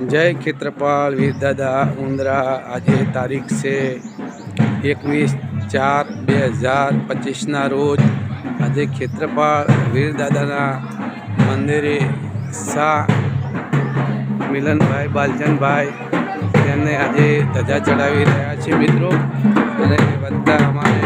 જય ખેત્રપાળ વીરદાદા, ઉંદરા. આજે તારીખ છે એકવીસ ચાર બે હજાર પચીસના રોજ. આજે ખેત્રપાળ વીરદાદાના મંદિરે શાહ મિલનભાઈ બાલચંદભાઈ તેમને આજે ધજા ચડાવી રહ્યા છે મિત્રો. અને બધા અમારે